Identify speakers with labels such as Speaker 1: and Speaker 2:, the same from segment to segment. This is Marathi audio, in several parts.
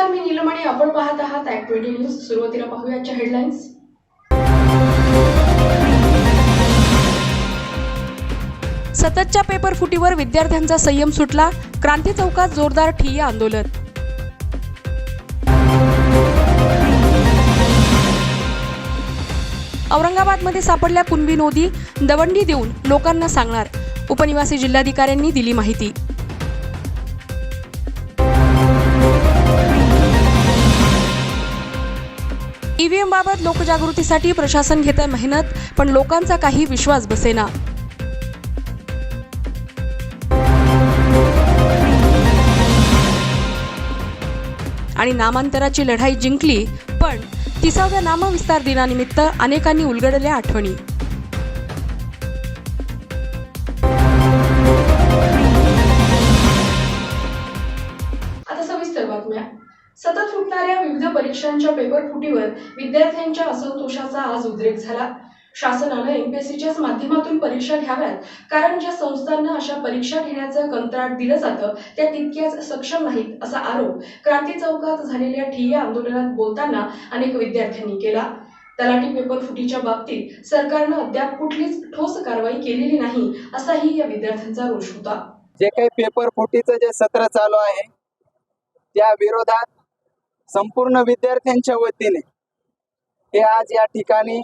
Speaker 1: नमस्कार मी नीलम आणि आपण पाहत आहात ॲक्ट ट्वेंटी न्यूज सुरुवातीला पाहूयाच्या हेडलाईन्स
Speaker 2: सततच्या पेपर फुटीवर विद्यार्थ्यांचा संयम सुटला. क्रांती चौकात जोरदार ठिय्या आंदोलन. औरंगाबादमध्ये सापडल्या कुणबी नोदी दवंडी देऊन लोकांना सांगणार. उपनिवासी जिल्हाधिकाऱ्यांनी दिली माहिती. ईव्हीएम बाबत लोकजागृतीसाठी प्रशासन घेत आहे मेहनत पण लोकांचा काही विश्वास बसेना. आणि नामांतराची लढाई जिंकली पण तिसाव्या नामविस्तार दिनानिमित्त अनेकांनी उलगडल्या आठवणी.
Speaker 1: परीक्षांच्या पेपर फुटीवर विद्यार्थ्यांच्या असंतोषाचा आज उद्रेक झाला. शासनानं एमपीएससीच्याच माध्यमातून परीक्षा घ्याव्यात कारण ज्या संस्थांना अशा परीक्षा घेण्याचं कंत्राट दिलं जातं त्या तितक्याच सक्षम नाहीत असा आरोप क्रांती चौकात झालेल्या ठिय्या आंदोलनात बोलताना अनेक विद्यार्थ्यांनी केला. तलाठी पेपर फुटीच्या बाबतीत सरकारनं अद्याप कुठलीच ठोस कारवाई केलेली नाही असाही या विद्यार्थ्यांचा रोष होता.
Speaker 3: जे काही पेपर फुटीचं जे सत्र चालू आहे त्या विरोधात संपूर्ण विद्यार्थ्यांच्या वतीने हे आज या ठिकाणी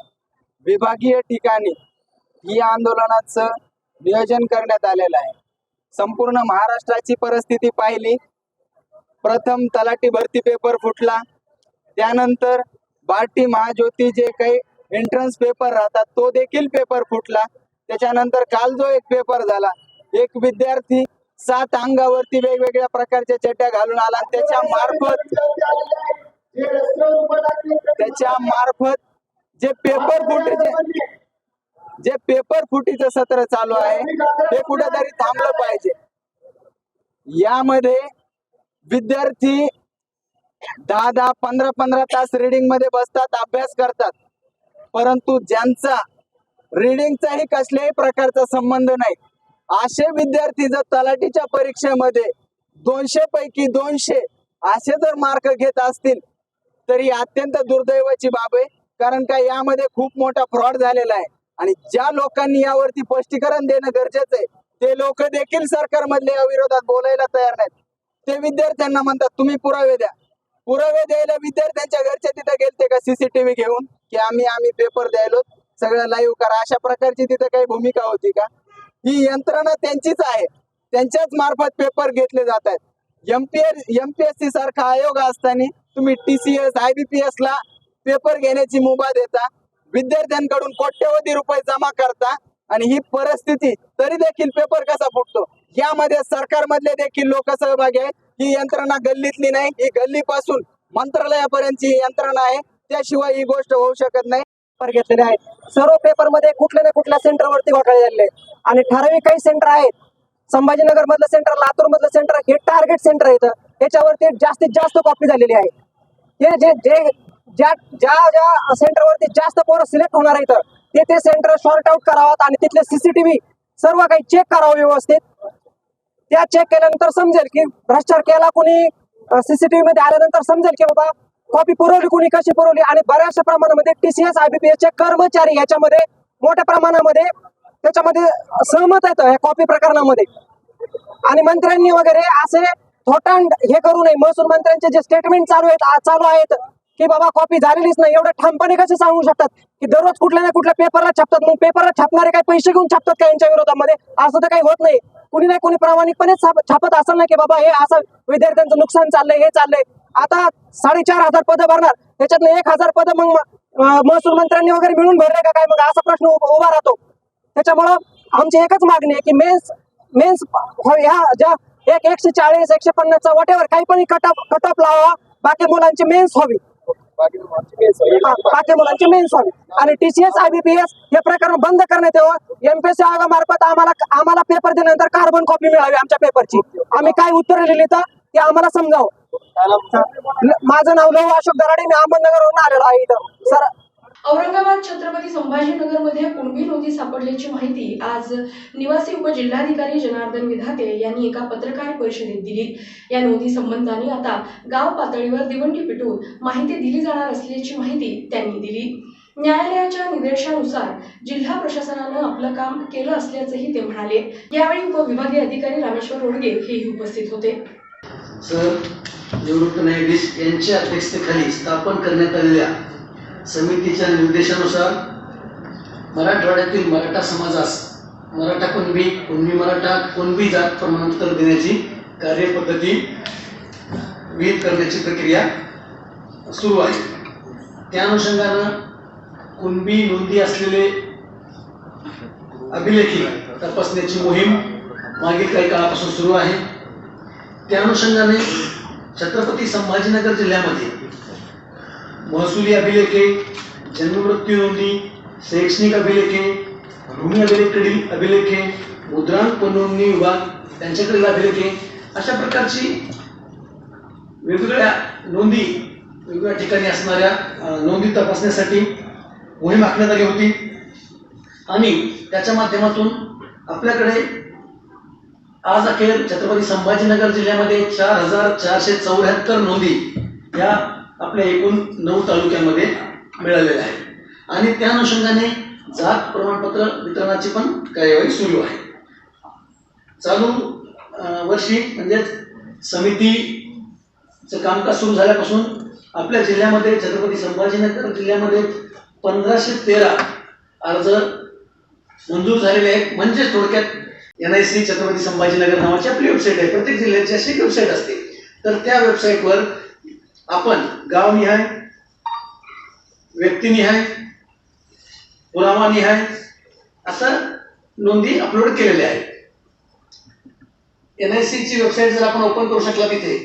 Speaker 3: विभागीय ठिकाणी ही आंदोलनाचं नियोजन करण्यात आलेलं आहे. संपूर्ण महाराष्ट्राची परिस्थिती पाहिली. प्रथम तलाठी भरती पेपर फुटला. त्यानंतर बार्टी महाज्योती जे काही एंट्रन्स पेपर राहतात तो देखील पेपर फुटला. त्याच्यानंतर काल जो एक पेपर झाला. एक विद्यार्थी सात अंगावरती वेगवेगळ्या प्रकारच्या चड्ड्या घालून आला त्याच्या मार्फत त्याच्या मार्फत जे पेपर फुटीचे जे पेपर फुटीचं सत्र चालू आहे ते कुठेतरी थांबलं पाहिजे. यामध्ये विद्यार्थी दहा दहा पंधरा पंधरा तास रिडिंगमध्ये बसतात अभ्यास करतात. परंतु ज्यांचा रिडिंगचाही कसल्याही प्रकारचा संबंध नाही. असे विद्यार्थी जर तलाठीच्या परीक्षेमध्ये दोनशे पैकी दोनशे असे जर मार्क घेत असतील तर ही अत्यंत दुर्दैवाची बाब आहे. कारण का यामध्ये खूप मोठा फ्रॉड झालेला आहे. आणि ज्या लोकांनी यावरती स्पष्टीकरण देणं गरजेचं आहे ते लोक देखील सरकारमधले या विरोधात बोलायला तयार नाहीत. ते विद्यार्थ्यांना म्हणतात तुम्ही पुरावे द्या. पुरावे द्यायला विद्यार्थ्यांच्या घरच्या तिथे गेलते का सीसीटीव्ही घेऊन? की आम्ही आम्ही पेपर द्यायलो सगळं लाईव्ह करा. अशा प्रकारची तिथे काही भूमिका होती का? ही यंत्रणा त्यांचीच आहे. त्यांच्याच मार्फत पेपर घेतले जात आहेत. एमपीएस एमपीएससी सारखा आयोग असताना तुम्ही टीसीएस आयबीपीएस ला पेपर घेण्याची मुभा देता. विद्यार्थ्यांकडून कोट्यवधी रुपये जमा करता आणि ही परिस्थिती तरी देखील पेपर कसा फुटतो? यामध्ये सरकारमधले देखील लोक सहभागी आहेत ही यंत्रणा गल्लीतली नाही ही गल्लीपासून मंत्रालयापर्यंतची यंत्रणा आहे. त्याशिवाय ही गोष्ट होऊ शकत नाही.
Speaker 4: पेपर घेतलेले आहेत. सर्व पेपरमध्ये कुठल्या ना कुठल्या सेंटरवरती घोटाळे झालेले आहेत. आणि ठराविक काही सेंटर आहेत. संभाजीनगर मधलं सेंटर लातूर मधलं सेंटर हे टार्गेट सेंटर आहेत. याच्यावरती जास्तीत जास्त कॉपी झालेली आहे. हे जे जे ज्या ज्या ज्या सेंटरवरती जास्त पोरं सिलेक्ट होणार आहेत ते ते सेंटर शॉर्ट आउट करावं आणि तिथले सीसीटीव्ही सर्व काही चेक करावं व्यवस्थित. त्या चेक केल्यानंतर समजेल की भ्रष्टाचार केला कोणी सीसीटीव्ही मध्ये आल्यानंतर समजेल की बाबा कॉपी पुरवली कोणी कशी पुरवली? आणि बऱ्याचशा प्रमाणामध्ये टीसीएस आयबीपीएस चे कर्मचारी याच्यामध्ये मोठ्या प्रमाणामध्ये त्याच्यामध्ये सहमत येतं या कॉपी प्रकरणामध्ये. आणि मंत्र्यांनी वगैरे असे थोटांड हे करू नये. महसूल मंत्र्यांचे जे स्टेटमेंट चालू आहेत चालू आहेत की बाबा कॉपी झालेलीच नाही. एवढं ठामपणे कसे सांगू शकतात? की दररोज कुठल्या ना कुठल्या पेपरला छापतात. मग पेपरला छापणारे काही पैसे घेऊन छापतात का यांच्या विरोधामध्ये? असं तर काही होत नाही. कुणी नाही कुणी प्रामाणिकपणे छापत असं नाही की बाबा हे असं विद्यार्थ्यांचं नुकसान चाललंय हे चाललंय. आता साडेचार हजार पदं भरणार. त्याच्यातनं एक हजार पदं मग महसूल मंत्र्यांनी वगैरे मिळून भरले का काय? मग असा प्रश्न उभा राहतो. त्याच्यामुळं आमची एकच मागणी आहे की मेन्स मेन्स ह्या ज्या एक एकशे चाळीस एकशे पन्नासचा वॉटेवर काही पण cut off cut of lava बाकी मुलांची मेन्स व्हावी. हा, बाकी मुलांची मेन्स व्हावी. आणि टीसीएस आयबीपीएस हे प्रकरण बंद करण्यात यावं. एमपीएससी आयोगामार्फत आम्हाला आम्हाला पेपर दिल्यानंतर कार्बन कॉपी मिळावी आमच्या पेपरची आम्ही काय उत्तर लिहिली तर ते आम्हाला समजावं. माझं नाव लहू अशोक दराडे मी अहमदनगरवरून आलेलो आहे इथं. सर
Speaker 1: औरंगाबाद छत्रपती संभाजीनगरमध्ये कुणबी नोंदी सापडल्याची माहिती आज निवासी उपजिल्हाधिकारी जनार्दन विधाते यांनी एका पत्रकार परिषदेत दिली. या नोंदी संबंधाने आता गाव पातळीवर दिवंडी पिटून माहिती दिली जाणार असल्याची माहिती त्यांनी दिली. न्यायालयाच्या निर्देशानुसार जिल्हा प्रशासनानं आपलं काम केलं असल्याचंही ते म्हणाले. यावेळी उपविभागीय अधिकारी रामेश्वर रोडगे हेही उपस्थित होते.
Speaker 5: सर निवृत्त न्यायाधीश यांच्या अध्यक्षतेखाली स्थापन करण्यात आलेल्या समितीच्या निर्देशानुसार मराठवाड्यातील मराठा समाजास मराठा कुणबी कुणबी मराठा कुणबी जात प्रमाणपत्र देण्याची कार्यपद्धती विहित करण्याची प्रक्रिया सुरू आहे. त्या अनुषंगानं कुणबी नोंदी असलेले अभिलेखी तपासण्याची मोहीम मागील काही काळापासून सुरू आहे. त्या अनुषंगाने छत्रपती संभाजीनगर जिल्ह्यामध्ये महसुली अभिलेखे जन्ममृत्यू नोंदी शैक्षणिक अभिलेखे भूमी अभिलेखकडील अभिलेखे मुद्रांक नोंदणी विभाग त्यांच्याकडील अभिलेखे अशा प्रकारची वेगवेगळ्या नोंदी वेगवेगळ्या ठिकाणी असणाऱ्या नोंदी तपासण्यासाठी मोहीम आखण्यात आली होती. आणि त्याच्या माध्यमातून आपल्याकडे आज अखेर छत्रपती संभाजीनगर जिल्ह्यामध्ये चार हजार चारशे चौऱ्याहत्तर नोंदी या आपल्या एकूण नऊ तालुक्यामध्ये मिळालेल्या आहेत. आणि त्या अनुषंगाने जात प्रमाणपत्र वितरणाची पण कार्यवाही सुरू आहे. चालू वर्षी म्हणजेच समितीचं कामकाज सुरू झाल्यापासून आपल्या जिल्ह्यामध्ये छत्रपती संभाजीनगर जिल्ह्यामध्ये पंधराशे तेरा अर्ज मंजूर झालेले आहेत. म्हणजे थोडक्यात N I C Chhatrapati Sambhajinagar नावाची आपली वेबसाईट आहे. प्रत्येक जिल्ह्याची अशी वेबसाईट असते. तर त्या वेबसाईटवर आपण गावनिहाय व्यक्तिनिहाय पुरावानिहाय असं नोंदी अपलोड केलेल्या आहेत. एन आय सीची वेबसाईट जर आपण ओपन करू शकला तिथे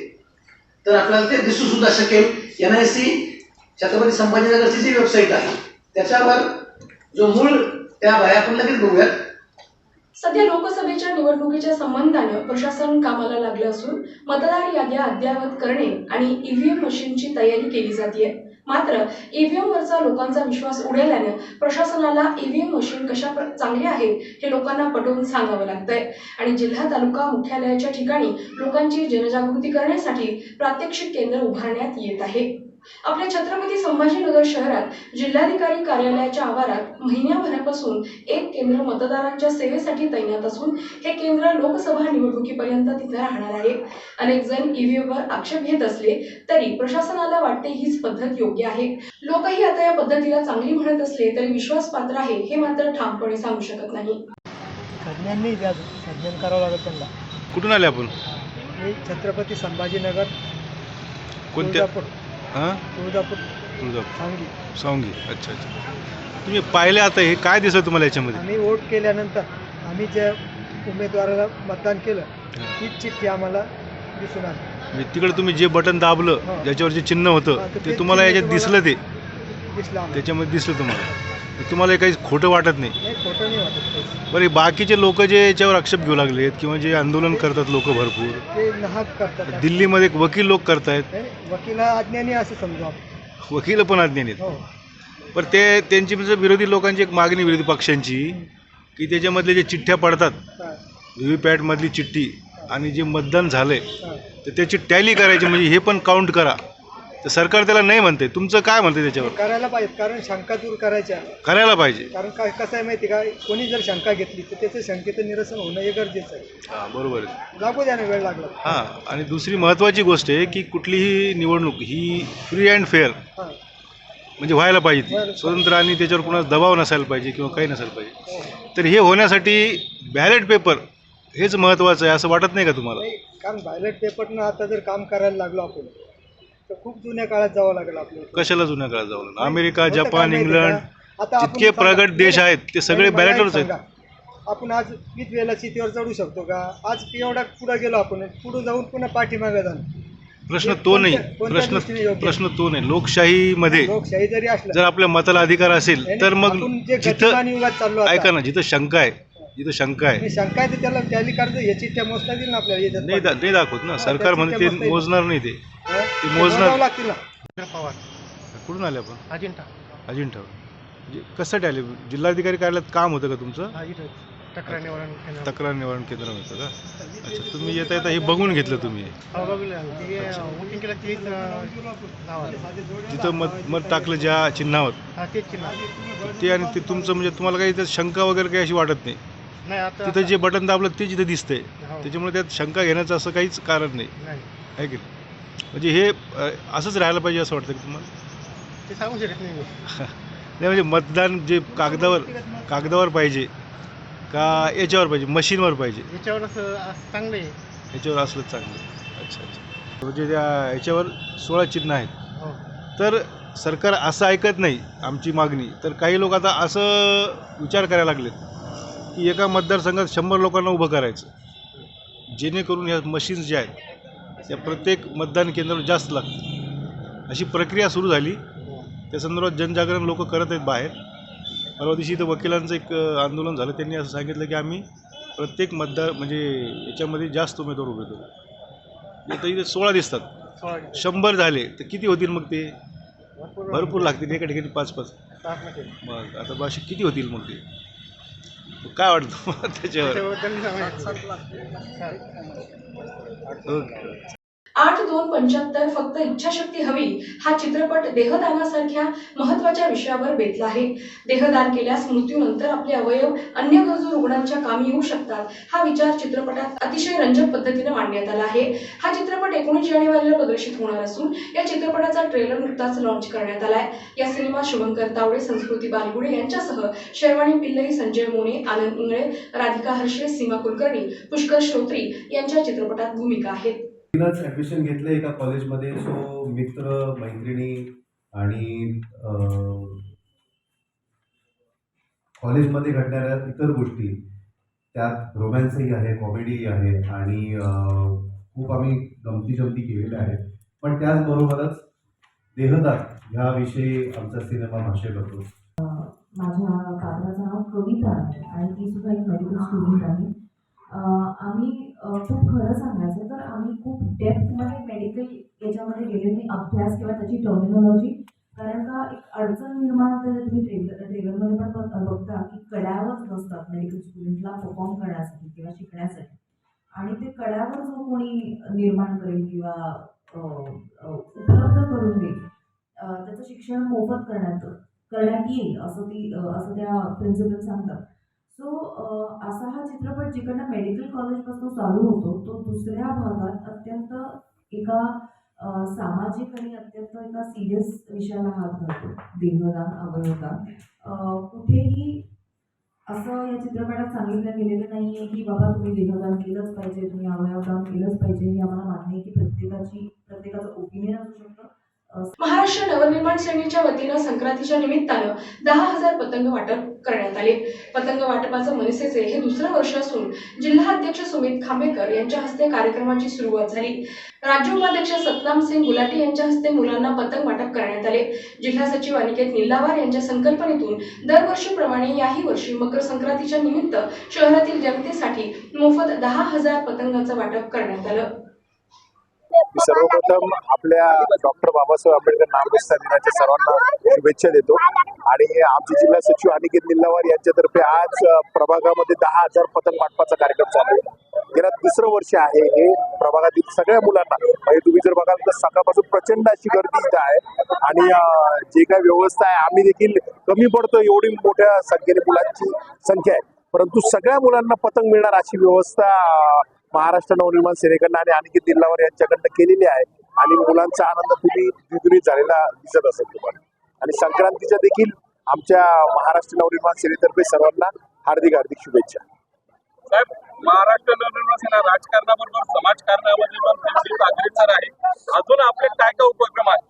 Speaker 5: तर आपल्याला ते दिसू सुद्धा शकेल. एन आय सी छत्रपती संभाजीनगरची जी वेबसाईट आहे त्याच्यावर जो मूळ त्या बाया आपण लगेच बघूयात.
Speaker 1: सध्या लोकसभेच्या निवडणुकीच्या संबंधानं प्रशासन कामाला लागलं असून मतदार याद्या अद्ययावत करणे आणि ईव्हीएम मशीनची तयारी केली जाते मात्र ईव्हीएम वरचा लोकांचा विश्वास उडाल्यानं प्रशासनाला ईव्हीएम मशीन कशा चांगले आहे हे लोकांना पटवून सांगावं लागतंय. आणि जिल्हा तालुका मुख्यालयाच्या ठिकाणी लोकांची जनजागृती करण्यासाठी प्रात्यक्षिक केंद्र उभारण्यात येत आहे. आपल्या छत्रपती संभाजीनगर शहरात जिल्हाधिकारी कार्यालयाच्या आवारात महिन्याभरापासून एक केंद्र मतदारांच्या सेवेसाठी तैनात असून हे केंद्र लोकसभा निवडणुकीपर्यंत तिथे राहणार आहे. अनेक जण ईव्हीएमवर आक्षेप घेत असले तरी प्रशासनाला वाटते हीच पद्धत योग्य आहे. लोकही आता या पद्धतीला चांगली म्हणत असले तरी विश्वासपात्र आहे हे मात्र ठामपणे सांगू शकत नाही.
Speaker 6: तज्ज्ञांनी द्या संज्ञान करावं लागेल त्यांना.
Speaker 7: कुठून आले आपण?
Speaker 6: मी छत्रपती संभाजीनगर
Speaker 7: कोणत्या हां?
Speaker 6: तुळजापूर.
Speaker 7: तुळजापूर.
Speaker 6: सांगली.
Speaker 7: सांगी अच्छा अच्छा. तुम्ही पाहिले आता हे काय दिसलं तुम्हाला याच्यामध्ये?
Speaker 6: आम्ही वोट केल्यानंतर आम्ही ज्या उमेदवाराला मतदान केलं तीच चिठ्ठी आम्हाला दिसून आली.
Speaker 7: म्हणजे तिकडे तुम्ही जे बटन दाबलं
Speaker 6: हां.
Speaker 7: ज्याच्यावर जे चिन्ह होतं
Speaker 6: हां, तर
Speaker 7: ते
Speaker 6: ते
Speaker 7: तुम्हाला
Speaker 6: चिन्ह
Speaker 7: याच्यात दिसलं ते?
Speaker 6: दिसलं आम्हाला.
Speaker 7: त्याच्यामध्ये दिसलं तुम्हाला? तुम्हाला हे काही खोटं वाटत नाही?
Speaker 6: नाही खोटं नाही वाटत काहीच.
Speaker 7: बरं हे बाकीचे लोक जे याच्यावर आक्षेप घेऊ लागलेत किंवा जे आंदोलन करतात लोक भरपूर
Speaker 6: ते नाहक करतात.
Speaker 7: दिल्लीमध्ये एक वकील लोक करतायत.
Speaker 6: नाही, नाही, वकिला अज्ञानी असं समजू आपण.
Speaker 7: वकील पण अज्ञानी आहेत.
Speaker 6: हो.
Speaker 7: पण ते त्यांची म्हणजे विरोधी लोकांची एक मागणी विरोधी पक्षांची की त्याच्यामधले जे चिठ्ठ्या पडतात
Speaker 6: हा,
Speaker 7: व्ही व्ही पॅटमधली चिठ्ठी आणि जे मतदान झालंय
Speaker 6: हा.
Speaker 7: तर त्याची टॅली करायची म्हणजे हे पण काउंट करा. तर सरकार त्याला नाही म्हणते. तुमचं काय म्हणते त्याच्यावर?
Speaker 6: करायला पाहिजे कारण शंका दूर करायच्या.
Speaker 7: करायला पाहिजे.
Speaker 6: कारण काय कसं आहे माहिती का? कोणी जर शंका घेतली तर त्याचं शंकेचं निरसन होणं हे गरजेचं आहे.
Speaker 7: हां बरोबर आहे.
Speaker 6: लागू द्या ना वेळ लागला.
Speaker 7: हां आणि दुसरी महत्त्वाची गोष्ट आहे की कुठलीही निवडणूक ही फ्री अँड फेअर
Speaker 6: हां.
Speaker 7: म्हणजे व्हायला पाहिजे ती. स्वतंत्र आणि त्याच्यावर कुणाचा दबाव नसायला पाहिजे किंवा काही नसायला पाहिजे.
Speaker 6: हो.
Speaker 7: तर हे होण्यासाठी बॅलेट पेपर हेच महत्त्वाचं आहे असं वाटत नाही का तुम्हाला?
Speaker 6: नाही कारण बायलेट पेपरनं आता जर काम करायला लागलो आपण तर खूप जुन्या काळात जावं लागेल आपल्याला.
Speaker 7: कशाला जुन्या काळात जाऊ लागलं? अमेरिका
Speaker 6: होतं काय
Speaker 7: जपान
Speaker 6: माहिती
Speaker 7: इंग्लंड
Speaker 6: का? आता आपण
Speaker 7: जितके
Speaker 6: सांगा-
Speaker 7: प्रगत देश आहेत ते सगळे
Speaker 6: नाही, मला एक
Speaker 7: बॅलेटवरच आहेत.
Speaker 6: सांगा. आपण आज वीज वेळेला शेतीवर चढू शकतो का? आज एवढा पुढे गेलो आपण पुढे जाऊन पुन्हा पाठीमागे जाणं.
Speaker 7: प्रश्न तो नाही.
Speaker 6: कोणत्या-
Speaker 7: प्रश्न
Speaker 6: योग्य?
Speaker 7: प्रश्न तो नाही. लोकशाहीमध्ये
Speaker 6: लोकशाही जरी असलं
Speaker 7: जर आपल्या मताला अधिकार असेल तर मग
Speaker 6: आपण जे
Speaker 7: जिथं
Speaker 6: गतिमान युगात चाललो आता,
Speaker 7: ऐका ना जिथं शंका आहे जिथं शंका आहे.
Speaker 6: शंका आहे तर त्याला टॅली काढतो याची त्या मोजता येईल ना आपल्याला याच्यात
Speaker 7: नाही दा- नाही दाखवत ना.
Speaker 6: हा,
Speaker 7: सरकार म्हणते ते मोजणार नाही ते.
Speaker 6: हा?
Speaker 7: मोजणार-
Speaker 6: लागतील ना.
Speaker 7: कुठून आले आपण?
Speaker 6: अजिंठा.
Speaker 7: अजिंठा. म्हणजे कशासाठी आले? जिल्हाधिकारी कार्यालयात काम होतं का तुमचं?
Speaker 8: हा इथं तक्रार निवारण केंद्र
Speaker 7: तक्रार निवारण केंद्र होतं का? अच्छा तुम्ही येता येता हे बघून घेतलं तुम्ही.
Speaker 8: हो बघलं ते वोटिंग केलं तेच नाव आहे
Speaker 7: तिथं मत मत टाकलं ज्या चिन्हावर.
Speaker 8: हा तेच चिन्ह.
Speaker 7: ते आणि ते तुमचं म्हणजे तुम्हाला काही शंका वगैरे काही अशी वाटत नाही?
Speaker 8: नाही आता
Speaker 7: तिथं जे बटन दाबलं ते जिथं दिसतंय.
Speaker 8: हो.
Speaker 7: त्याच्यामुळे त्यात शंका घेण्याचं असं काहीच कारण नाही.
Speaker 8: नाही.
Speaker 7: आहे की नाही? म्हणजे हे अ, असंच राहायला पाहिजे असं वाटतं की तुम्हाला?
Speaker 8: ते सांगू शकत नाही मी.
Speaker 7: नाही म्हणजे मतदान जे कागदावर कागदावर पाहिजे का याच्यावर पाहिजे? मशीनवर पाहिजे?
Speaker 8: याच्यावर असं असं चांगलं आहे.
Speaker 7: याच्यावर असलं चांगलं अच्छा अच्छा. म्हणजे त्या याच्यावर सोळा चिन्ह आहेत.
Speaker 8: हो.
Speaker 7: तर सरकार असं ऐकत नाही आमची मागणी. तर काही लोक आता असं विचार करायला लागलेत. की एका मतदारसंघात शंभर लोकांना उभं करायचं. जेणेकरून ह्या मशीन्स ज्या आहेत त्या प्रत्येक मतदान केंद्रावर जास्त लागतात अशी प्रक्रिया सुरू झाली. त्या संदर्भात जनजागरण लोक करत आहेत बाहेर. परवा दिवशी इथं वकिलांचं एक आंदोलन झालं. त्यांनी असं सांगितलं की आम्ही प्रत्येक मतदार म्हणजे याच्यामध्ये जास्त उमेदवार उभे करू. इथं इथे सोळा दिसतात. शंभर झाले तर किती होतील मग ते?
Speaker 8: भरपूर
Speaker 7: लागतील. एका ठिकाणी पाच पाच. मग आता बाशी किती होतील मग ते? काय वाटतं त्याच्यावर? ओके.
Speaker 1: आठ दोन पंच्याहत्तर फक्त इच्छाशक्ती हवी हा चित्रपट देहदानासारख्या महत्त्वाच्या विषयावर बेतला आहे. देहदान केल्यास मृत्यूनंतर आपले अवयव अन्य गरजू रुग्णांच्या कामी येऊ शकतात. हा विचार चित्रपटात अतिशय रंजक पद्धतीने मांडण्यात आला आहे. हा चित्रपट एकोणीस जानेवारीला प्रदर्शित होणार असून या चित्रपटाचा ट्रेलर नुकताच लॉन्च करण्यात आलाय. या सिनेमात शुभंकर तावडे संस्कृती बालगुडे यांच्यासह शर्वाणी पिल्लई संजय मोने आनंद इंगळे राधिका हर्षे सीमा कुलकर्णी पुष्कर श्रोत्री यांच्या चित्रपटात भूमिका आहेत.
Speaker 9: तीनच ॲडमिशन घेतलं एका कॉलेजमध्ये सो मित्र मैत्रिणी आणि कॉलेजमध्ये घडणाऱ्या इतर गोष्टी त्यात रोमॅन्सही आहे कॉमेडी आहे आणि खूप आम्ही गमती जमती केलेल्या आहेत. पण त्याचबरोबरच देहदात ह्याविषयी आमचा सिनेमा भाष्य करतो.
Speaker 10: माझ्या पात्राचं नाव कविता आहे आणि ती सुद्धा एक मेडिकल स्टुडंट आहे. आम्ही खूप खरं सांगायचं तर आम्ही खूप डेप्थमध्ये मेडिकल याच्यामध्ये गेले. नाही अभ्यास किंवा त्याची टर्मिनॉलॉजी कारण का एक अडचण निर्माण होते जर तुम्ही ट्रेलर ट्रेलरमध्ये पण बघ- बघता की कड्यावरच बसतात मेडिकल स्टुडंटला परफॉर्म करण्यासाठी किंवा शिकण्यासाठी. आणि ते कड्यावर जो कोणी निर्माण करेल किंवा उपलब्ध करून देईल त्याचं शिक्षण मोफत करण्यात करण्यात येईल असं ती असं त्या प्रिन्सिपल सांगतात. सो असा हा चित्रपट जिकडनं मेडिकल कॉलेजपासून चालू होतो तो दुसऱ्या भागात अत्यंत एका सामाजिक आणि अत्यंत एका सिरियस विषयाला हात घालतो. देहदान अवयवदान. कुठेही असं या चित्रपटात सांगितलं गेलेलं नाही आहे की बाबा तुम्ही देहदान केलंच पाहिजे तुम्ही अवयवदान केलंच पाहिजे हे आम्हाला मान्य आहे की प्रत्येकाची प्रत्येकाचं ओपिनियन असू शकतं.
Speaker 1: महाराष्ट्र नवनिर्माण सेनेच्या वतीनं संक्रांतीच्या निमित्तानं दहा हजार पतंग वाटप करण्यात आले. पतंग वाटपाचं मनसेचे हे दुसरं वर्ष असून जिल्हा अध्यक्ष सुमित खांबेकर यांच्या हस्ते कार्यक्रमाची सुरुवात झाली. राज्य उपाध्यक्ष सतनाम सिंग गुलाटी यांच्या हस्ते मुलांना पतंग वाटप करण्यात आले. जिल्हा सचिव अनिकेत निल्लावार यांच्या संकल्पनेतून दरवर्षीप्रमाणे याही वर्षी मकर संक्रांतीच्या निमित्त शहरातील जनतेसाठी मोफत दहा हजार पतंगांचं वाटप करण्यात आलं.
Speaker 11: मी सर्वप्रथम आपल्या डॉक्टर बाबासाहेब आंबेडकर नामविस्तार दिनाच्या सर्वांना शुभेच्छा देतो. आणि आमचे जिल्हा सचिव अनिकेत निल्लावार यांच्यातर्फे आज प्रभागामध्ये दहा हजार पतंग वाटपाचा कार्यक्रम चालू आहे. गेल्या दुसरं वर्ष आहे हे प्रभागातील सगळ्या मुलांना म्हणजे तुम्ही जर बघाल तर सकाळपासून प्रचंड अशी गर्दी इथं आहे. आणि जे काही व्यवस्था आहे आम्ही देखील कमी पडतो एवढी मोठ्या संख्येने मुलांची संख्या आहे. परंतु सगळ्या मुलांना पतंग मिळणार अशी व्यवस्था महाराष्ट्र नवनिर्माण सेनेकडनं आणि अनिकेत दिल्लावर यांच्याकडनं केलेली आहे. आणि मुलांचा आनंद तुम्ही द्विगुणित झालेला दिसत असेल तुम्हाला. आणि संक्रांतीच्या देखील आमच्या महाराष्ट्र नवनिर्माण सेनेतर्फे सर्वांना हार्दिक हार्दिक शुभेच्छा.
Speaker 12: साहेब महाराष्ट्र नवनिर्माण सेना राजकारणाबरोबर समाजकारणामध्ये पण अग्रेसर आहे. अजून आपले काय काय उपक्रम आहेत?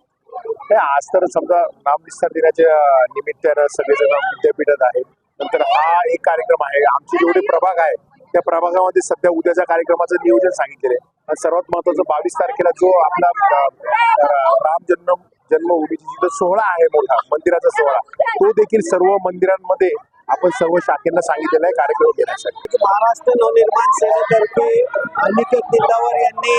Speaker 11: आज तर समजा नामविस्तार दिनाच्या निमित्तानं सगळेजण विद्यापीठात आहेत. नंतर हा एक कार्यक्रम आहे. आमचे जेवढे प्रभाग आहे त्या प्रभागामध्ये सध्या उद्याच्या कार्यक्रमाचं नियोजन सांगितलेलं आहे. सर्वात महत्वाचं बावीस तारखेला जो आपला राम जन्म जन्मभूमीची जिथं सोहळा आहे मोठा मंदिराचा सोहळा तो देखील सर्व मंदिरांमध्ये आपण सर्व शाखेला सांगितलेलं आहे कार्यक्रम घेण्यासाठी.
Speaker 13: महाराष्ट्र नवनिर्माण सेनेतर्फे अनिकेत निंदावर यांनी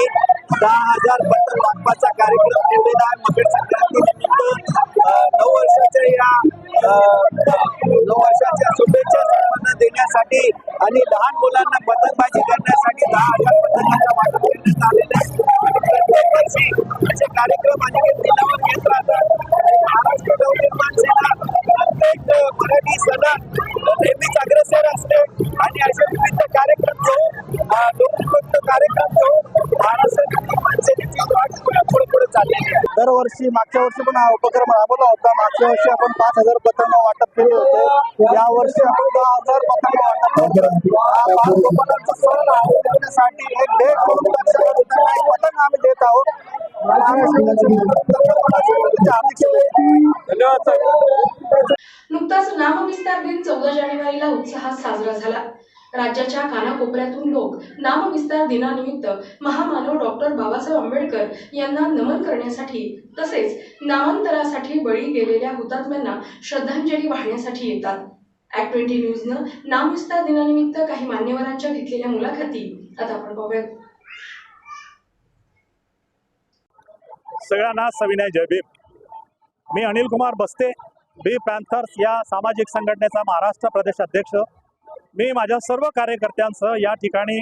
Speaker 13: दहा हजार बटन वाटपाचा कार्यक्रम ठेवलेला आहे. मकर संक्रांतीनिमित्त नऊ वर्षाच्या या नऊ वर्षाच्या शुभेच्छा सर्वांना देण्यासाठी आणि लहान मुलांना पतंगबाजी करण्यासाठी दहा हजार पतंगाचा वाटप करण्यात आलेला आहे प्रत्येक वर्षी असे कार्यक्रम अनिकेत घेत राहतात. आणि महाराष्ट्र नवनिर्माण सेना प्रत्येक मराठी सणात नेहमीच अग्रेसर असते. आणि असे विविध कार्यक्रम घेऊन अ, कार्यक्रम घेऊन महाराष्ट्र पुढे पुढे चाललेली आहे.
Speaker 14: दरवर्षी मागच्या वर्षी पण हा उपक्रम राबवला होता. मागच्या वर्षी आपण पाच हजार पतंग वाटप केले होते. या वर्षी आपण दहा हजार पतंग वाटप करण्यासाठी एक भेट म्हणून लक्षात पतंग आम्ही देत आहोत.
Speaker 1: नुकताच नामविस्तार दिन चौदा जानेवारीला उत्साहात साजरा झाला. राज्याच्या कानाकोपऱ्यातून लोक नामविस्तार दिनानिमित्त महामानव डॉक्टर बाबासाहेब आंबेडकर यांना नमन करण्यासाठी तसेच नामांतरासाठी बळी गेलेल्या हुतात्म्यांना श्रद्धांजली वाहण्यासाठी येतात. ॲक्ट ट्वेंटी न्यूजनं नामविस्तार दिनानिमित्त काही मान्यवरांच्या घेतलेल्या मुलाखती आता आपण पाहूयात.
Speaker 15: सगळ्यांना सविनय. जय भीम. मी अनिल कुमार बस्ते बी पॅन्थर्स या सामाजिक संघटनेचा महाराष्ट्र प्रदेश अध्यक्ष. मी माझ्या सर्व कार्यकर्त्यांसह या ठिकाणी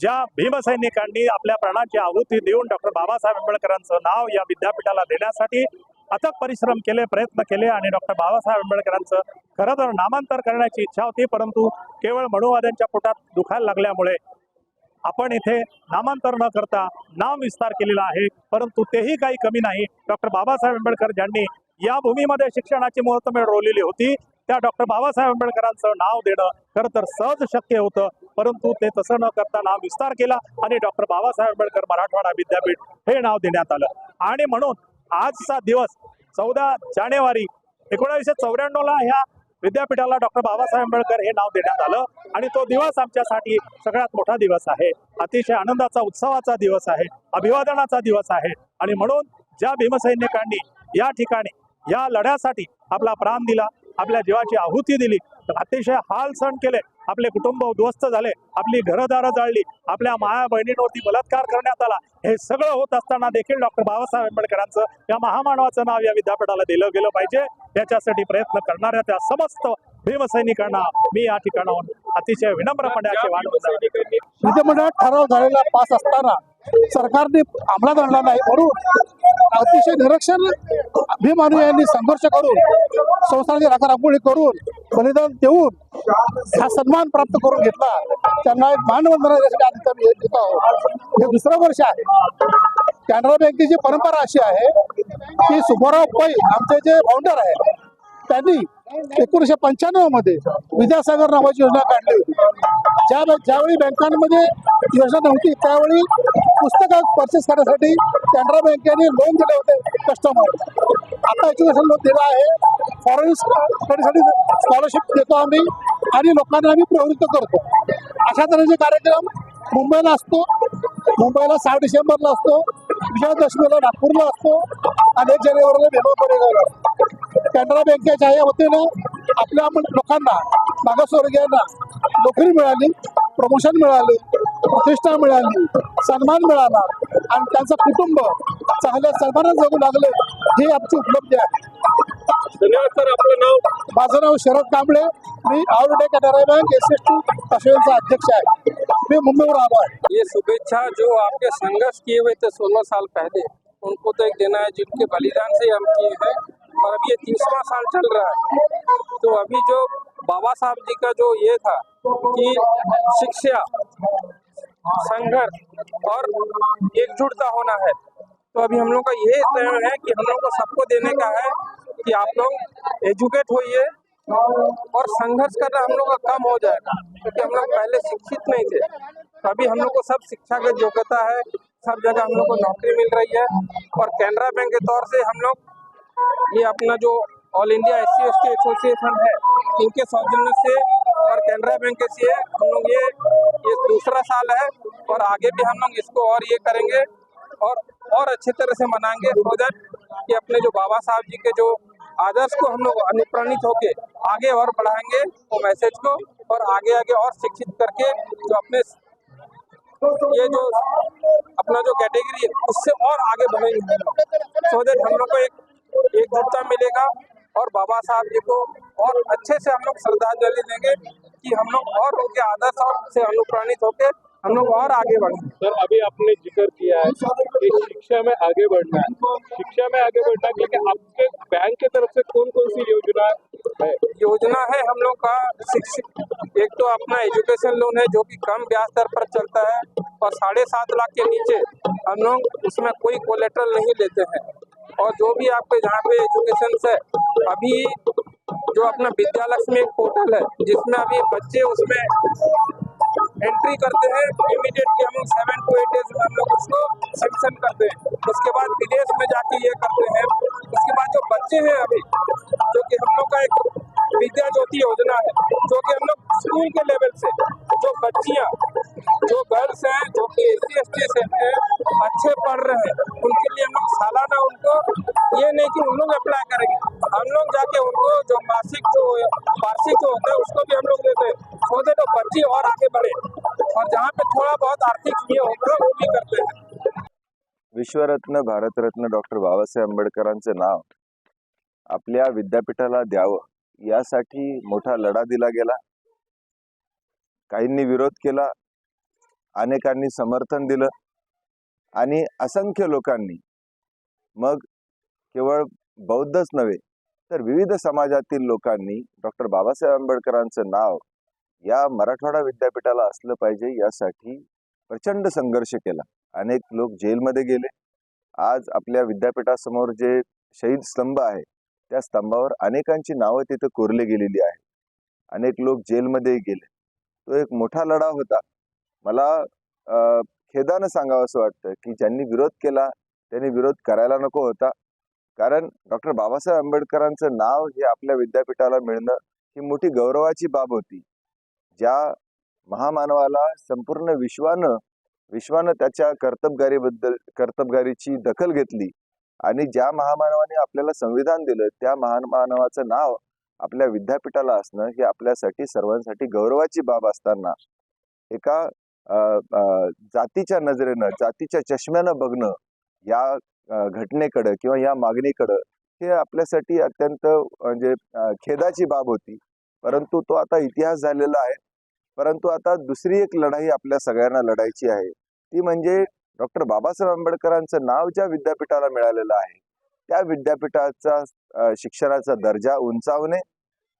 Speaker 15: ज्या भीमसैनिकांनी आपल्या प्राणाची आहुती देऊन डॉक्टर बाबासाहेब आंबेडकरांचं नाव या विद्यापीठाला देण्यासाठी अथक परिश्रम केले प्रयत्न केले आणि डॉक्टर बाबासाहेब आंबेडकरांचं खरं तर नामांतर करण्याची इच्छा होती परंतु केवळ मनुवाद्यांच्या पोटात दुखायला लागल्यामुळे आपण इथे नामांतर न करता नाम विस्तार केलेला आहे परंतु तेही काही कमी नाही. डॉक्टर बाबासाहेब आंबेडकर ज्यांनी या भूमीमध्ये शिक्षणाची मुहूर्तमेळ रोवलेली होती त्या डॉक्टर बाबासाहेब आंबेडकरांचं नाव देणं खरं तर सहज शक्य होतं परंतु ते तसं न करता नाव विस्तार केला आणि डॉक्टर बाबासाहेब आंबेडकर मराठवाडा विद्यापीठ हे नाव देण्यात आलं. आणि म्हणून आजचा दिवस चौदा जानेवारी एकोणीसशे चौऱ्याण्णवला ह्या विद्यापीठाला डॉक्टर बाबासाहेब आंबेडकर हे नाव देण्यात आलं. आणि तो दिवस आमच्यासाठी सगळ्यात मोठा दिवस आहे. अतिशय आनंदाचा उत्सवाचा दिवस आहे. अभिवादनाचा दिवस आहे. आणि म्हणून ज्या भीमसैनिकांनी या ठिकाणी या लढ्यासाठी आपला प्राण दिला आपल्या जीवाची आहुती दिली अतिशय हाल सहन केले. आपले कुटुंब उद्ध्वस्त झाले. आपली घरदारं जाळली. आपल्या माया बहिणींवरती बलात्कार करण्यात आला. हे सगळं होत असताना देखील डॉक्टर बाबासाहेब आंबेडकरांचं या महामानवाचं नाव या विद्यापीठाला दिलं गेलं पाहिजे. याच्यासाठी प्रयत्न करणाऱ्या त्या समस्त भीमसैनिकांना मी या ठिकाणाहून अतिशय विनम्रपणे असे वाढवून
Speaker 14: विधिमंडळात ठराव झालेला पास असताना सरकारने अंमलात आणला नाही. म्हणून अतिशय निरक्षण भीमानू यांनी संघर्ष करून संस्थांची राखाराखोळी करून बलिदान देऊन हा सन्मान प्राप्त करून घेतला. त्यांना एक मानवंदना देण्यासाठी देत आहोत हे दुसरं वर्ष आहे. कॅनरा बँकेची परंपरा अशी आहे की सुभाराव पै आमचे जे फाउंडर आहे त्यांनी एकोणीसशे पंच्याण्णवमध्ये विद्यासागर नावाची योजना काढली होती. ज्या ज्यावेळी बँकांमध्ये योजना नव्हती त्यावेळी पुस्तकं परचेस करण्यासाठी कॅनरा बँकेने लोन दिले होते कस्टमर आता एज्युकेशन लोन दिलं आहे. फॉरेन स्टडीसाठी स्कॉलरशिप देतो आम्ही आणि लोकांना आम्ही प्रवृत्त करतो. अशा तऱ्हेचे कार्यक्रम मुंबईला असतो. मुंबईला सहा डिसेंबरला असतो. विजयादशमीला नागपूरला असतो. आणि एक जानेवारीला भेलो पडेगावला कॅनरा बँकेच्या या वतीनं आपल्या लोकांना मागासवर्गीयांना नोकरी मिळाली प्रमोशन मिळाले प्रतिष्ठा मिळाली सन्मान मिळाला आणि त्यांचं कुटुंब चांगल्या सन्मानात जगू लागले ही आमची उपलब्धी आहे.
Speaker 16: धन्यवाद सर. आपलं नाव?
Speaker 14: माझं नाव शरद कांबळे. मी all India Canara bank S S T असोसिएशनचा अध्यक्ष आहे. मी मुंबईवर आलो आहे.
Speaker 12: ये शुभेच्छा जो आपके संघर्ष किए हुए थे सोलह साल पहले उनको तो एक देना है जिनके बलिदान से हम किए हैं। और अभी ये तीसवा साल चल रहा है। तो अभी जो बाबा साहब जी का जो ये था कि शिक्षा, संघर्ष और एकजुटता होना है तो अभी हम लोग का ये तय है कि हम लोग को सबको देने का है कि आप लोग एजुकेट होइए और संघर्ष करना हम लोग का कम हो जाएगा क्योंकि हम लोग पहले शिक्षित नहीं थे। तो अभी हम लोग को सब शिक्षा की योग्यता है, सब जगह हम लोग को नौकरी मिल रही है और कैनरा बैंक के तौर से हम लोग ये अपना जो all India S C association है, इनके सौजन्य से और कैनरा बैंक से हम लोग ये ये दूसरा साल है और आगे भी हम लोग इसको और ये करेंगे और और अच्छे तरह से मनाएँगे। सो दैट कि अपने जो बाबा साहब जी के जो आदर्श को हम लोग अनुप्राणित होके आगे और बढ़ाएँगे, वो तो मैसेज को और आगे आगे और शिक्षित करके जो अपने ये जो अपना जो कैटेगरी है, उससे और आगे बढ़ेंगे। सो दैट हम लोग को एक एकजुटता मिलेगा और बाबा साहब जी को और अच्छे से हम लोग श्रद्धांजलि देंगे कि हम लोग और उनके आदर्श से अनुप्राणित होकर हम लोग और आगे बढ़ें।
Speaker 17: सर अभी आपने ज़िक्र किया है कि शिक्षा में आगे बढ़ना है। शिक्षा में आगे बढ़ना के लिए आपके बैंक की तरफ़ से कौन कौन सी योजना है?
Speaker 12: योजना है हम लोग का एक तो अपना एजुकेशन लोन है जो कि कम ब्याज दर पर चलता है और साढ़े सात लाख के नीचे हम लोग उसमें कोई कोलेट्रल नहीं लेते हैं। और जो भी आपके जहाँ पे एजुकेशन से अभी जो अपना विद्या लक्ष्मी एक पोर्टल है, जिसमें अभी बच्चे उसमें एंट्री करते हैं इमीडिएटली हम सेवन टू एट डेज़ में हम लोग उसको सेक्शन करते हैं। उसके बाद विदेश में जाके ये करते हैं। उसके बाद जो बच्चे हैं अभी, जो कि हम लोग का एक विद्या ज्योति योजना है, जो कि हम लोग स्कूल के लेवल से, जो बच्चियाँ, जो गर्ल्स हैं, जो कि एस सी एस टी से हैं, अच्छे पढ़ रहे हैं, उनके लिए हम लोग सालाना उनको ये नहीं कि उन लोग अप्लाई करेंगे। हम लोग जाके उनको जो मासिक जो वार्षिक जो होता है, उसको भी हम लोग देते हैं। सो दे तो बच्ची और आगे बढ़े। और जहाँ पे थोड़ा बहुत आर्थिक ये होगा, वो भी करते हैं।
Speaker 18: विश्वरत्न, भारतरत्न डॉक्टर बाबासाहेब आंबेडकरांचं नाव आपल्या विद्यापीठाला द्यावं. यासाठी मोठा लढा दिला गेला. काहींनी विरोध केला अनेकांनी समर्थन दिलं आणि असंख्य लोकांनी मग केवळ बौद्धच नव्हे तर विविध समाजातील लोकांनी डॉक्टर बाबासाहेब आंबेडकरांचं नाव या मराठवाडा विद्यापीठाला असलं पाहिजे यासाठी प्रचंड संघर्ष केला. अनेक लोक जेलमध्ये गेले. आज आपल्या विद्यापीठासमोर जे शहीद स्तंभ आहे त्या स्तंभावर अनेकांची नावं तिथं कोरली गेलेली आहेत. अनेक लोक जेलमध्ये गेले. तो एक मोठा लढा होता. मला खेदानं सांगावं असं वाटतं की ज्यांनी विरोध केला त्यांनी विरोध करायला नको होता. कारण डॉक्टर बाबासाहेब आंबेडकरांचं नाव हे आपल्या विद्यापीठाला मिळणं ही मोठी गौरवाची बाब होती. ज्या महामानवाला संपूर्ण विश्वानं विश्वानं त्याच्या कर्तबगारीबद्दल कर्तबगारीची दखल घेतली आणि ज्या महामानवाने आपल्याला संविधान दिलं त्या महामानवाचं नाव आपल्या विद्यापीठाला असणं ही आपल्यासाठी सर्वांसाठी गौरवाची बाब असताना एका जातीच्या नजरेनं जातीच्या चष्म्यानं बघणं या घटनेकडं किंवा या मागणीकडं हे आपल्यासाठी अत्यंत म्हणजे खेदाची बाब होती. परंतु तो आता इतिहास झालेला आहे. परंतु आता दुसरी एक लढाई आपल्या सगळ्यांना लढायची आहे. ती म्हणजे डॉक्टर बाबासाहेब आंबेडकरांचं नाव ज्या विद्यापीठाला मिळालेलं आहे त्या विद्यापीठाचा शिक्षणाचा दर्जा उंचावणे.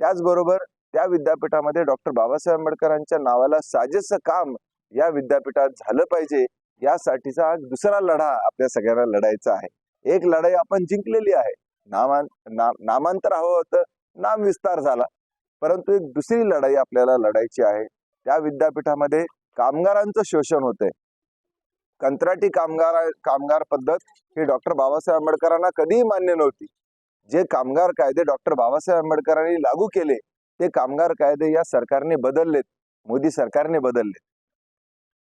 Speaker 18: त्याचबरोबर त्या विद्यापीठामध्ये डॉक्टर बाबासाहेब आंबेडकरांच्या नावाला साजेसं काम या विद्यापीठात झालं पाहिजे यासाठीचा आज दुसरा लढा आपल्या सगळ्यांना लढायचा आहे. एक लढाई आपण जिंकलेली आहे. नामान नाम नामांतर हवं होतं नाम विस्तार झाला. परंतु एक दुसरी लढाई आपल्याला लढायची आहे. त्या विद्यापीठामध्ये कामगारांचं शोषण होतंय. कंत्राटी कामगार कामगार पद्धत ही डॉक्टर बाबासाहेब आंबेडकरांना कधीही मान्य नव्हती. जे कामगार कायदे डॉक्टर बाबासाहेब आंबेडकरांनी लागू केले ते कामगार कायदे या सरकारने बदललेत मोदी सरकारने बदललेत.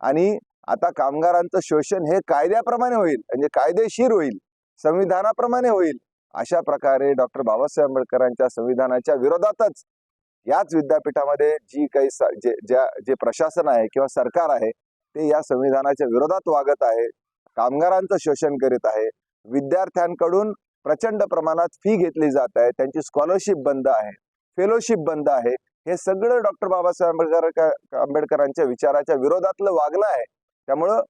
Speaker 18: आणि आता कामगारांचं शोषण हे कायद्याप्रमाणे होईल म्हणजे कायदेशीर होईल संविधानाप्रमाणे होईल अशा प्रकारे डॉक्टर बाबासाहेब आंबेडकरांच्या संविधानाच्या विरोधातच याच विद्यापीठामध्ये जी काही जे ज्या जे प्रशासन आहे किंवा सरकार आहे ते या संविधानाच्या विरोधात वागत आहे कामगारांचं शोषण करीत आहे विद्यार्थ्यांकडून प्रचंड प्रमाणात फी घेतली जात आहे त्यांची स्कॉलरशिप बंद आहे फेलोशिप बंद आहे हे सगळं डॉक्टर बाबासाहेब आंबेडकर आंबेडकरांच्या विचाराच्या विरोधातलं वागणं आहे. त्यामुळं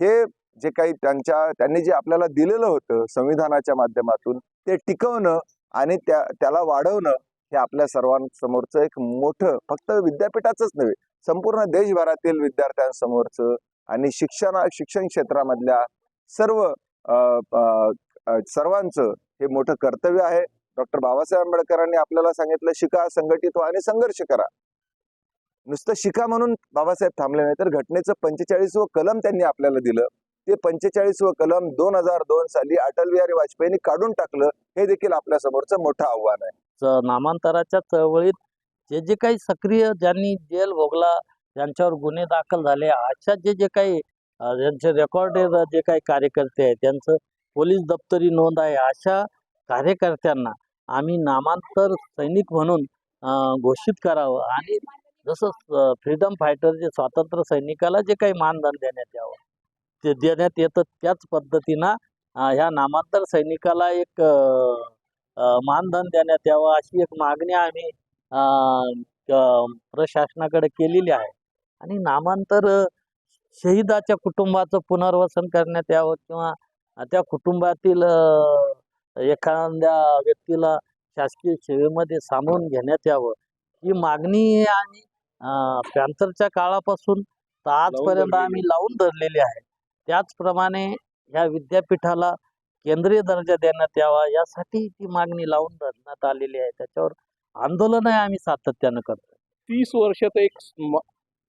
Speaker 18: हे जे काही त्यांच्या त्यांनी जे आपल्याला दिलेलं होतं संविधानाच्या माध्यमातून ते टिकवणं आणि त्या त्याला वाढवणं हे आपल्या सर्वांसमोरचं एक मोठं फक्त विद्यापीठाचंच नव्हे संपूर्ण देशभरातील विद्यार्थ्यांसमोरचं आणि शिक्षण शिक्षण क्षेत्रामधल्या सर्व सर्वांचं हे मोठं कर्तव्य आहे. डॉक्टर बाबासाहेब आंबेडकरांनी आपल्याला सांगितलं शिका संघटित व्हा आणि संघर्ष करा. नुसतं शिका म्हणून बाबासाहेब थांबले नाही तर घटनेचं पंचेचाळीसवं कलम त्यांनी आपल्याला दिलं. ते पंचेचाळीसवं कलम दोन हजार दोन साली अटल बिहारी वाजपेयींनी काढून टाकलं हे देखील आपल्या समोरचं मोठं आव्हान आहे.
Speaker 19: नामांतराच्या चळवळीत जे जे काही सक्रिय ज्यांनी जेल भोगला ज्यांच्यावर गुन्हे दाखल झाले अशा जे जे काही ज्यांचे रेकॉर्डेड जे काही कार्यकर्ते आहेत त्यांचं पोलीस दप्तरी नोंद आहे अशा कार्यकर्त्यांना आम्ही नामांतर सैनिक म्हणून घोषित करावं आणि जसं फ्रीडम फायटरचे स्वातंत्र्य सैनिकाला जे काही मानधन देण्यात यावं ते देण्यात येतं त्याच पद्धतीनं ह्या नामांतर सैनिकाला एक मानधन देण्यात यावं अशी एक मागणी आम्ही प्रशासनाकडे केलेली आहे. आणि नामांतर शहिदाच्या कुटुंबाचं पुनर्वसन करण्यात यावं किंवा त्या कुटुंबातील एखाद्या व्यक्तीला शासकीय सेवेमध्ये सामावून घेण्यात यावं ही मागणी आम्ही अं, पॅन्थरच्या काळापासून तर आजपर्यंत. आम्ही लावून धरलेली आहे. त्याचप्रमाणे ह्या विद्यापीठाला केंद्रीय दर्जा देण्यात यावा यासाठी ती मागणी लावून धरण्यात आलेली आहे. त्याच्यावर आंदोलनही आम्ही सातत्यानं करतो
Speaker 17: तीस वर्षात एक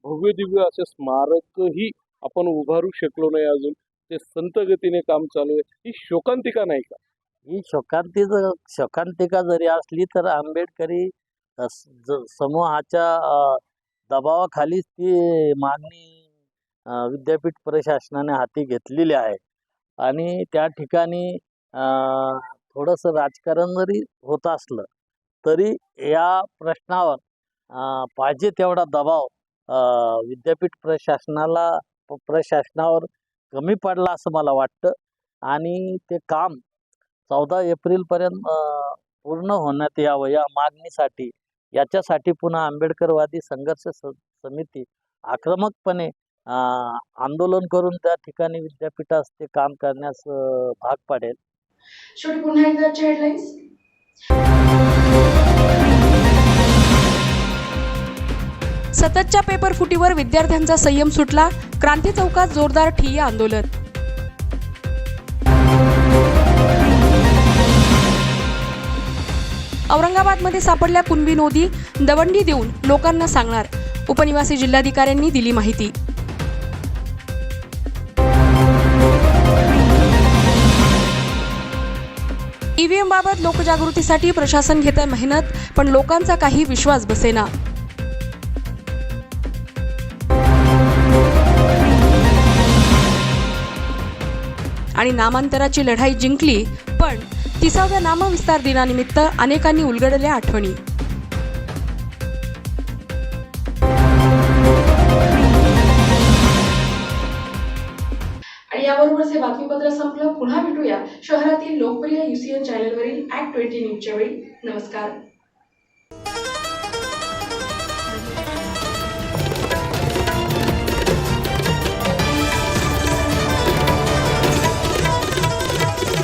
Speaker 17: भव्य दिव्य असे स्मारकही आपण उभारू शकलो नाही अजून. ते संत गतीने काम चालू आहे. ही शोकांतिका नाही का?
Speaker 19: ही शोकांती जर शोकांतिका जरी असली तर आंबेडकरी समूहाच्या दबावाखालीच ती मागणी विद्यापीठ प्रशासनाने हाती घेतलेली आहे. आणि त्या ठिकाणी थोडंसं राजकारण जरी होत असलं तरी या प्रश्नावर पाहिजे तेवढा दबाव विद्यापीठ प्रशासनाला प्रशासनावर कमी पडला असं मला वाटतं. आणि ते काम चौदा एप्रिलपर्यंत पूर्ण होण्यात यावं या मागणीसाठी. याच्यासाठी पुन्हा आंबेडकरवादी संघर्ष स- समिती आक्रमकपणे आंदोलन करून त्या ठिकाणी विद्यापीठास ते काम करण्यास भाग पाडेल.
Speaker 1: शेवटी पुन्हा एकदा
Speaker 2: सततच्या पेपर फुटीवर विद्यार्थ्यांचा संयम सुटला. क्रांती चौकात जोरदार ठिय्या आंदोलन. औरंगाबादमध्ये सापडल्या कुणबी नोदी दवंडी देऊन लोकांना सांगणार. उपनिवासी जिल्हाधिकाऱ्यांनी दिली माहिती. ईव्हीएम बाबत लोकजागृतीसाठी प्रशासन घेत आहे मेहनत पण लोकांचा काही विश्वास बसेना. आणि नामांतराची लढाई जिंकली पण तिसाव्या नामविस्तार दिनानिमित्त अनेकांनी उलगडल्या आठवणी.
Speaker 1: आणि याबरोबरच हे बातमीपत्र संपलं पुन्हा भेटूया शहरातील लोकप्रिय युसीएन चॅनलवरील ऍक्ट ट्वेंटी न्यूजच्या वेळी. नमस्कार.